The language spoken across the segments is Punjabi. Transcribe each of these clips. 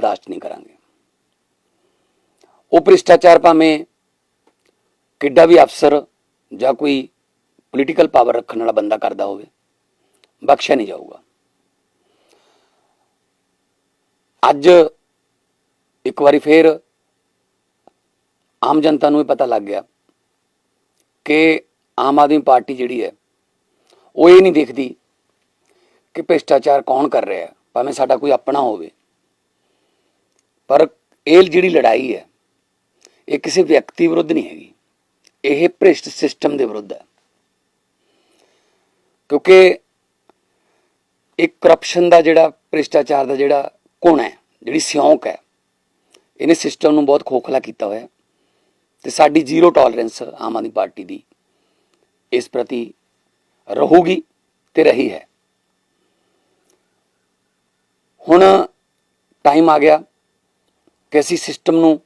ਬਰਦਾਸ਼ਤ ਨਹੀਂ ਕਰਾਂਗੇ ਉਹ ਭ੍ਰਿਸ਼ਟਾਚਾਰ ਭਾਵੇਂ ਕਿੱਡਾ ਵੀ ਅਫਸਰ ਜਾਂ ਕੋਈ ਪੋਲੀਟੀਕਲ ਪਾਵਰ ਰੱਖਣ ਵਾਲਾ ਬੰਦਾ ਕਰਦਾ ਹੋਵੇ ਬਖਸ਼ਿਆ ਨਹੀਂ ਜਾਊਗਾ ਅੱਜ ਇੱਕ ਵਾਰੀ ਫੇਰ ਆਮ ਜਨਤਾ ਨੂੰ ਇਹ ਪਤਾ ਲੱਗ ਗਿਆ ਕਿ ਆਮ ਆਦਮੀ ਪਾਰਟੀ ਜਿਹੜੀ ਹੈ ਉਹ ਇਹ ਨਹੀਂ ਦੇਖਦੀ ਕਿ ਭ੍ਰਿਸ਼ਟਾਚਾਰ ਕੌਣ ਕਰ ਰਿਹਾ ਹੈ ਭਾਵੇਂ ਸਾਡਾ ਕੋਈ ਆਪਣਾ ਹੋਵੇ ਪਰ ਇਹ ਜਿਹੜੀ ਲੜਾਈ ਹੈ, ਇਹ ਕਿਸੇ ਵਿਅਕਤੀ ਵਿਰੁੱਧ ਨਹੀਂ ਹੈਗੀ। ਇਹ ਭ੍ਰਿਸ਼ਟ ਸਿਸਟਮ ਦੇ ਵਿਰੁੱਧ ਹੈ। ਕਿਉਂਕਿ ਇੱਕ ਕਰਪਸ਼ਨ ਦਾ ਜਿਹੜਾ, ਭ੍ਰਿਸ਼ਟਾਚਾਰ ਦਾ ਜਿਹੜਾ ਕੋਣ ਹੈ, ਜਿਹੜੀ ਸਿਉਂਕ ਹੈ, ਇਹਨੇ ਸਿਸਟਮ ਨੂੰ ਬਹੁਤ ਖੋਖਲਾ ਕੀਤਾ ਹੋਇਆ ਹੈ ਤੇ ਸਾਡੀ zero tolerance Aam Aadmi Party ਦੀ ਇਸ ਪ੍ਰਤੀ ਰਹੂਗੀ ਤੇ ਰਹੀ ਹੈ। ਹੁਣ ਟਾਈਮ ਆ ਗਿਆ। ਕਿ ਅਸੀਂ ਸਿਸਟਮ ਨੂੰ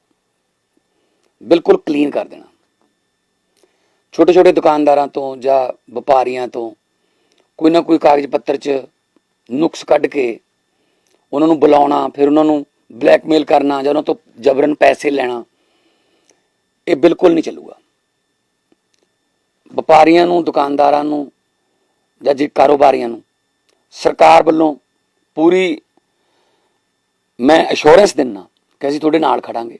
ਬਿਲਕੁਲ ਕਲੀਨ ਕਰ ਦੇਣਾ। ਛੋਟੇ ਛੋਟੇ ਦੁਕਾਨਦਾਰਾਂ ਤੋਂ ਜਾਂ ਵਪਾਰੀਆਂ ਤੋਂ ਕੋਈ ਨਾ ਕੋਈ ਕਾਗਜ਼ ਪੱਤਰ 'ਚ ਨੁਕਸ ਕੱਢ ਕੇ ਉਹਨਾਂ ਨੂੰ ਬੁਲਾਉਣਾ, ਫਿਰ ਉਹਨਾਂ ਨੂੰ ਬਲੈਕਮੇਲ ਕਰਨਾ ਜਾਂ ਉਹਨਾਂ ਤੋਂ ਜਬਰਨ ਪੈਸੇ ਲੈਣਾ, ਇਹ ਬਿਲਕੁਲ ਨਹੀਂ ਚੱਲੂਗਾ। ਵਪਾਰੀਆਂ ਨੂੰ, ਦੁਕਾਨਦਾਰਾਂ ਨੂੰ ਜਾਂ ਜੀ ਕਾਰੋਬਾਰੀਆਂ ਨੂੰ ਸਰਕਾਰ ਵੱਲੋਂ ਪੂਰੀ ਮੈਂ ਅਸ਼ੋਰੈਂਸ ਦਿੰਨਾ ਕਿ ਅਸੀਂ ਤੁਹਾਡੇ ਨਾਲ ਖੜਾਂਗੇ।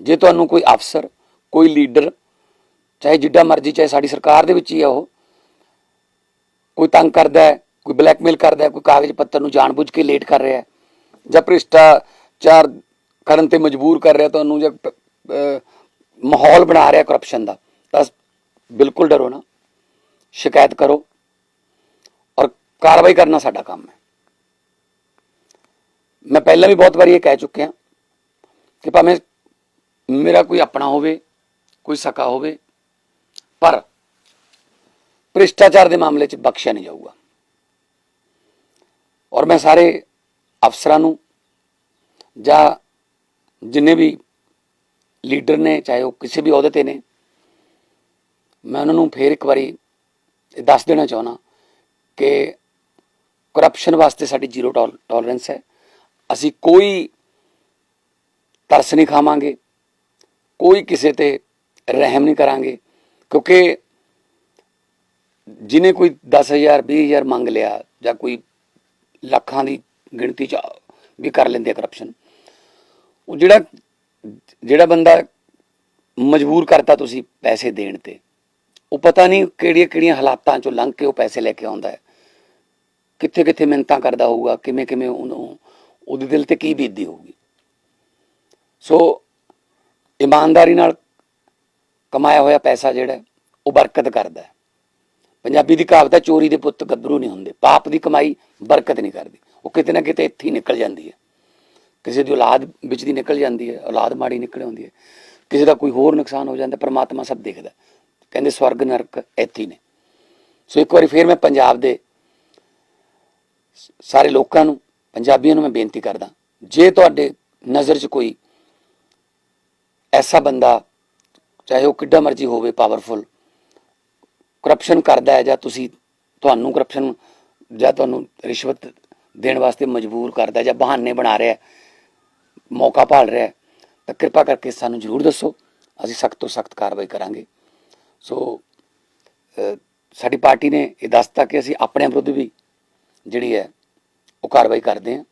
ਜੇ ਤੁਹਾਨੂੰ ਕੋਈ ਅਫਸਰ, ਕੋਈ ਲੀਡਰ, ਚਾਹੇ ਜਿੱਡਾ ਮਰਜ਼ੀ, ਚਾਹੇ ਸਾਡੀ ਸਰਕਾਰ ਦੇ ਵਿੱਚ ਹੀ ਆ ਉਹ, ਕੋਈ ਤੰਗ ਕਰਦਾ ਹੈ, ਕੋਈ ਬਲੈਕਮੇਲ ਕਰਦਾ ਹੈ, ਕੋਈ ਕਾਗਜ਼ ਪੱਤਰ ਨੂੰ ਜਾਣਬੁੱਝ ਕੇ ਲੇਟ ਕਰ ਰਿਹਾ ਹੈ, ਜਾਂ ਭ੍ਰਿਸ਼ਟਾਚਾਰ ਕਰਨ ਤੇ ਮਜਬੂਰ ਕਰ ਰਿਹਾ ਤੁਹਾਨੂੰ, ਜਾਂ ਮਾਹੌਲ ਬਣਾ ਰਿਹਾ ਕਰਪਸ਼ਨ ਦਾ, ਤਾਂ ਬਿਲਕੁਲ ਡਰੋ ਨਾ। ਸ਼ਿਕਾਇਤ ਕਰੋ ਔਰ ਕਾਰਵਾਈ ਕਰਨਾ ਸਾਡਾ ਕੰਮ ਹੈ। ਮੈਂ ਪਹਿਲਾਂ ਵੀ ਬਹੁਤ ਵਾਰੀ ਇਹ ਕਹਿ ਚੁੱਕਿਆ ਕਿ ਭਾਵੇਂ ਮੇਰਾ ਕੋਈ ਆਪਣਾ ਹੋਵੇ, ਕੋਈ ਸਕਾ ਹੋਵੇ, ਪਰ ਭ੍ਰਿਸ਼ਟਾਚਾਰ ਦੇ ਮਾਮਲੇ 'ਚ ਬਖਸ਼ਿਆ ਨਹੀਂ ਜਾਊਗਾ। ਔਰ ਮੈਂ ਸਾਰੇ ਅਫਸਰਾਂ ਨੂੰ ਜਾਂ ਜਿੰਨੇ ਵੀ ਲੀਡਰ ਨੇ, ਚਾਹੇ ਉਹ ਕਿਸੇ ਵੀ ਅਹੁਦੇ ਤੇ ਨੇ, ਮੈਂ ਉਹਨਾਂ ਨੂੰ ਫੇਰ ਇੱਕ ਵਾਰੀ ਇਹ ਦੱਸ ਦੇਣਾ ਚਾਹੁੰਦਾ ਕਿ ਕਰਪਸ਼ਨ ਵਾਸਤੇ ਸਾਡੀ ਜ਼ੀਰੋ ਟੋਲਰੈਂਸ ਹੈ। ਅਸੀਂ ਕੋਈ ਤਰਸ ਨਹੀਂ ਖਾਵਾਂਗੇ, ਕੋਈ ਕਿਸੇ ਤੇ ਰਹਿਮ ਨਹੀਂ ਕਰਾਂਗੇ, ਕਿਉਂਕਿ ਜਿਨੇ ਕੋਈ 10000 20000 ਮੰਗ ਲਿਆ ਜਾਂ ਕੋਈ ਲੱਖਾਂ ਦੀ ਗਿਣਤੀ ਚ ਵੀ ਕਰ ਲੈਂਦੇ ਆ ਕਰਪਸ਼ਨ ਉਹ ਜਿਹੜਾ ਜਿਹੜਾ ਬੰਦਾ ਮਜਬੂਰ ਕਰਤਾ ਤੁਸੀਂ ਪੈਸੇ ਦੇਣ ਤੇ, ਉਹ ਪਤਾ ਨਹੀਂ ਕਿਹੜੀਆਂ ਕਿਹੜੀਆਂ ਹਾਲਾਤਾਂ ਚੋਂ ਲੰਘ ਕੇ ਉਹ ਪੈਸੇ ਲੈ ਕੇ ਆਉਂਦਾ ਹੈ। ਕਿੱਥੇ ਕਿੱਥੇ ਮਿਹਨਤਾਂ ਕਰਦਾ ਹੋਊਗਾ ਕਿਵੇਂ ਕਿਵੇਂ ਉਹਨੂੰ, ਉਹਦੇ ਦਿਲ ਤੇ ਕੀ ਬੀਤਦੀ ਹੋਊਗੀ। ਸੋ ਇਮਾਨਦਾਰੀ ਨਾਲ ਕਮਾਇਆ ਹੋਇਆ ਪੈਸਾ ਜਿਹੜਾ, ਉਹ ਬਰਕਤ ਕਰਦਾ ਪੰਜਾਬੀ ਦੀ ਕਹਾਵਤ ਹੈ, ਚੋਰੀ ਦੇ ਪੁੱਤ ਗੱਭਰੂ ਨਹੀਂ ਹੁੰਦੇ। ਪਾਪ ਦੀ ਕਮਾਈ ਬਰਕਤ ਨਹੀਂ ਕਰਦੀ। ਉਹ ਕਿਤੇ ਨਾ ਕਿਤੇ ਇੱਥੇ ਹੀ ਨਿਕਲ ਜਾਂਦੀ ਹੈ। ਕਿਸੇ ਦੀ ਔਲਾਦ ਵਿੱਚ ਦੀ ਨਿਕਲ ਜਾਂਦੀ ਹੈ, ਔਲਾਦ ਮਾੜੀ ਨਿਕਲ ਆਉਂਦੀ ਹੈ। ਕਿਸੇ ਦਾ ਕੋਈ ਹੋਰ ਨੁਕਸਾਨ ਹੋ ਜਾਂਦਾ, ਪਰਮਾਤਮਾ ਸਭ ਦੇਖਦਾ ਕਹਿੰਦੇ ਸਵਰਗ ਨਰਕ ਇੱਥੇ ਹੀ ਨੇ। ਸੋ ਇੱਕ ਵਾਰੀ ਫੇਰ ਮੈਂ ਪੰਜਾਬ ਦੇ ਸਾਰੇ ਲੋਕਾਂ ਨੂੰ, ਪੰਜਾਬੀਆਂ ਨੂੰ ਮੈਂ ਬੇਨਤੀ ਕਰਦਾ, ਜੇ ਤੁਹਾਡੇ ਨਜ਼ਰ 'ਚ ਕੋਈ ਐਸਾ ਬੰਦਾ, ਚਾਹੇ ਉਹ ਕਿੱਡਾ ਮਰਜ਼ੀ ਹੋਵੇ ਪਾਵਰਫੁਲ ਕਰਪਸ਼ਨ ਕਰਦਾ ਹੈ ਜਾਂ ਤੁਸੀਂ, ਤੁਹਾਨੂੰ ਕਰਪਸ਼ਨ ਜਾਂ ਤੁਹਾਨੂੰ ਰਿਸ਼ਵਤ ਦੇਣ ਵਾਸਤੇ ਮਜਬੂਰ ਕਰਦਾ ਜਾਂ ਬਹਾਨੇ ਬਣਾ ਰਿਹਾ ਮੌਕਾ ਭਾਲ ਰਿਹਾ ਤਾਂ ਕਿਰਪਾ ਕਰਕੇ ਸਾਨੂੰ ਜ਼ਰੂਰ ਦੱਸੋ, ਅਸੀਂ ਸਖਤ ਤੋਂ ਸਖਤ ਕਾਰਵਾਈ ਕਰਾਂਗੇ। ਸੋ ਸਾਡੀ ਪਾਰਟੀ ਨੇ ਇਹ ਦੱਸਤਾ ਕਿ ਅਸੀਂ ਆਪਣੇ ਵਿਰੁੱਧ ਵੀ ਜਿਹੜੀ ਹੈ, ਉਹ ਕਾਰਵਾਈ ਕਰਦੇ ਹਾਂ।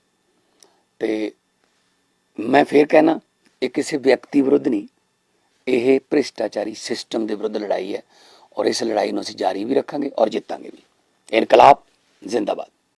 ਤੇ ਮੈਂ ਫੇਰ ਕਹਿਣਾ ਇਹ ਕਿਸੇ ਵਿਅਕਤੀ ਵਿਰੁੱਧ ਨਹੀਂ, ਇਹ ਭ੍ਰਿਸ਼ਟਾਚਾਰੀ ਸਿਸਟਮ ਦੇ ਵਿਰੁੱਧ ਲੜਾਈ ਹੈ ਔਰ ਇਸ ਲੜਾਈ ਨੂੰ ਅਸੀਂ ਜਾਰੀ ਵੀ ਰੱਖਾਂਗੇ ਔਰ ਜਿੱਤਾਂਗੇ ਵੀ। ਇਨਕਲਾਬ ਜ਼ਿੰਦਾਬਾਦ।